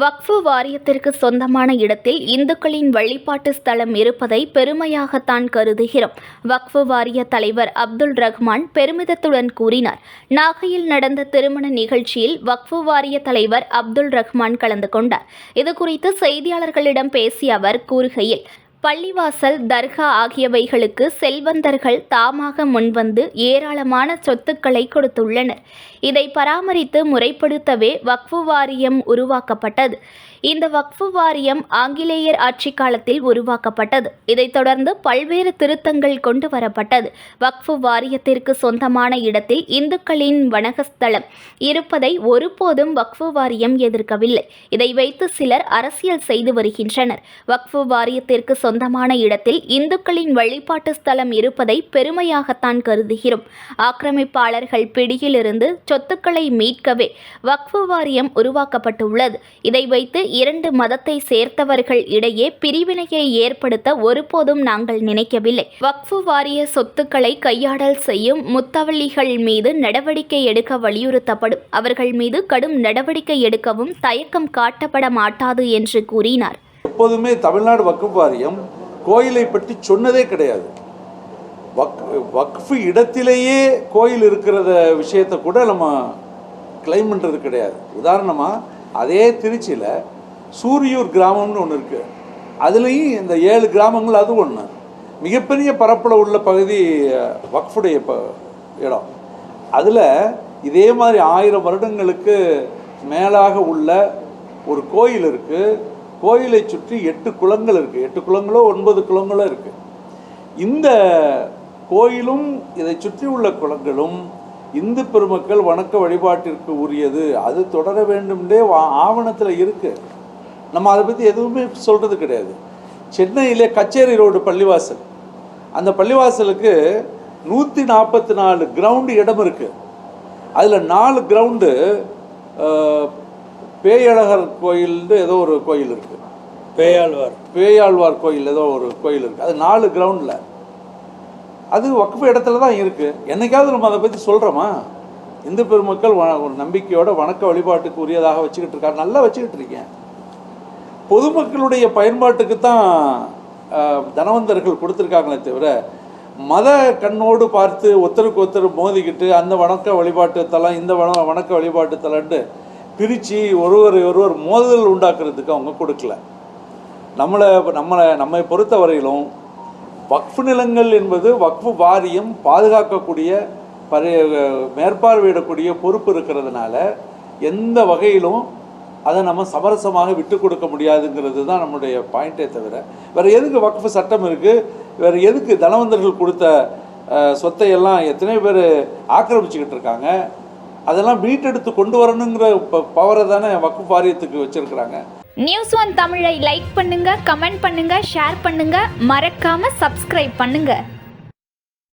வக்ஃபு வாரியத்திற்கு சொந்தமான இடத்தில் இந்துக்களின் வழிபாட்டு ஸ்தலம் இருப்பதை பெருமையாகத்தான் கருதுகிறோம். வக்ஃபு வாரிய தலைவர் அப்துல் ரஹ்மான் பெருமிதத்துடன் கூறினார். நாகையில் நடந்த திருமண நிகழ்ச்சியில் வக்ஃபு வாரிய தலைவர் அப்துல் ரஹ்மான் கலந்து கொண்டார். இதுகுறித்து செய்தியாளர்களிடம் பேசிய அவர் கூறுகையில் பள்ளிவாசல் தர்கா ஆகியவைகளுக்கு செல்வந்தர்கள் தாமாக முன்வந்து ஏராளமான சொத்துக்களை கொடுத்துள்ளனர். இதை பராமரித்து முறைப்படுத்தவே வக்ஃபு வாரியம் உருவாக்கப்பட்டது. இந்த வக்ஃபு வாரியம் ஆங்கிலேயர் ஆட்சி காலத்தில் உருவாக்கப்பட்டது. இதைத் தொடர்ந்து பல்வேறு திருத்தங்கள் கொண்டு வரப்பட்டது. வக்ஃபு வாரியத்திற்கு சொந்தமான இடத்தில் இந்துக்களின் வணகஸ்தலம் இருப்பதை ஒருபோதும் வக்ஃபு வாரியம் எதிர்க்கவில்லை. இதை வைத்து சிலர் அரசியல் செய்து வருகின்றனர். வக்ஃபு வாரியத்திற்கு சொந்த சொந்தமான இடத்தில் இந்துக்களின் வழிபாட்டு ஸ்தலம் இருப்பதை பெருமையாகத்தான் கருதுகிறோம். ஆக்கிரமிப்பாளர்கள் பிடியிலிருந்து சொத்துக்களை மீட்கவே வக்ஃபு வாரியம் உருவாக்கப்பட்டுள்ளது. இதை வைத்து இரண்டு மதத்தை சேர்த்தவர்கள் இடையே பிரிவினையை ஏற்படுத்த ஒருபோதும் நாங்கள் நினைக்கவில்லை. வக்ஃபு வாரிய சொத்துக்களை கையாடல் செய்யும் முத்தவள்ளிகள் மீது நடவடிக்கை எடுக்க வலியுறுத்தப்படும். அவர்கள் மீது கடும் நடவடிக்கை எடுக்கவும் தயக்கம் காட்டப்பட மாட்டாது என்று கூறினார். எப்போதுமே தமிழ்நாடு வக்ஃப் வாரியம் கோயிலை பற்றி சொன்னதே கிடையாது. வக் வக்ஃபு இடத்திலேயே கோயில் இருக்கிறத விஷயத்தை கூட நம்ம கிளைம் பண்ணுறது கிடையாது. உதாரணமாக அதே திருச்சியில் சூரியூர் கிராமம்னு ஒன்று இருக்குது அதுலேயும் இந்த ஏழு கிராமங்கள் அது ஒன்று மிகப்பெரிய பரப்பில் உள்ள பகுதி வக்ஃபுடைய ப இடம். அதில் இதே மாதிரி ஆயிரம் வருடங்களுக்கு மேலாக உள்ள ஒரு கோயில் இருக்குது கோயிலை சுற்றி எட்டு குளங்கள் இருக்குது எட்டு குளங்களோ ஒன்பது குளங்களோ இருக்குது இந்த கோயிலும் இதை சுற்றி உள்ள குளங்களும் இந்து பெருமக்கள் வணக்க வழிபாட்டிற்கு உரியது. அது தொடர வேண்டும்ன்றே ஆவணத்தில் இருக்குது நம்ம அதை பற்றி எதுவுமே சொல்கிறது கிடையாது. சென்னையிலே கச்சேரி ரோடு பள்ளிவாசல். அந்த பள்ளிவாசலுக்கு நூற்றி நாற்பத்தி நாலு கிரவுண்டு இடம் இருக்குது அதில் நாலு கிரவுண்டு பேயழகர் கோயில்னு ஏதோ ஒரு கோயில் இருக்குது பேயாழ்வார். பேயாழ்வார் கோயில் ஏதோ ஒரு கோயில் இருக்குது அது நாலு கிரவுண்டில் அது வக்ஃபு இடத்துல தான் இருக்குது என்னைக்காவது நம்ம அதை பற்றி சொல்கிறோமா இந்து பெருமக்கள் வ- ஒரு நம்பிக்கையோட வணக்க வழிபாட்டுக்கு உரியதாக வச்சுக்கிட்டு இருக்காரு நல்லா வச்சுக்கிட்டு இருக்கேன். பொதுமக்களுடைய பயன்பாட்டுக்கு தான் தனவந்தர்கள் கொடுத்துருக்காங்களே தவிர மத கண்ணோடு பார்த்து ஒருத்தருக்கு ஒருத்தர் மோதிக்கிட்டு அந்த வணக்க வழிபாட்டு தலம் இந்த வண வணக்க வழிபாட்டு தலம்னு பிரித்து ஒருவர் ஒருவர் மோதல் உண்டாக்குறதுக்கு அவங்க கொடுக்கல. நம்மளை நம்மளை நம்மை பொறுத்தவரையிலும் வக்ஃபு நிலங்கள் என்பது வக்ஃபு வாரியம் பாதுகாக்கக்கூடிய பரி மேற்பார்வையிடக்கூடிய பொறுப்பு இருக்கிறதுனால எந்த வகையிலும் அதை நம்ம சமரசமாக விட்டு கொடுக்க முடியாதுங்கிறது தான் நம்முடைய பாயிண்டே தவிர. வேறு எதுக்கு வக்ஃபு சட்டம் இருக்குது வேறு எதுக்கு தனவந்தர்கள் கொடுத்த சொத்தையெல்லாம் சொத்தை எல்லாம் எத்தனை பேர் ஆக்கிரமிச்சுக்கிட்டு இருக்காங்க? அதெல்லாம் மீட்டெடுத்து கொண்டு வரணுங்கிற பவரை தானே வக்கு வாரியத்துக்கு வச்சிருக்கிறாங்க. நியூஸ் ஒன் தமிழை லைக் பண்ணுங்க கமெண்ட் பண்ணுங்க ஷேர் பண்ணுங்க மறக்காம சப்ஸ்கிரைப் பண்ணுங்க.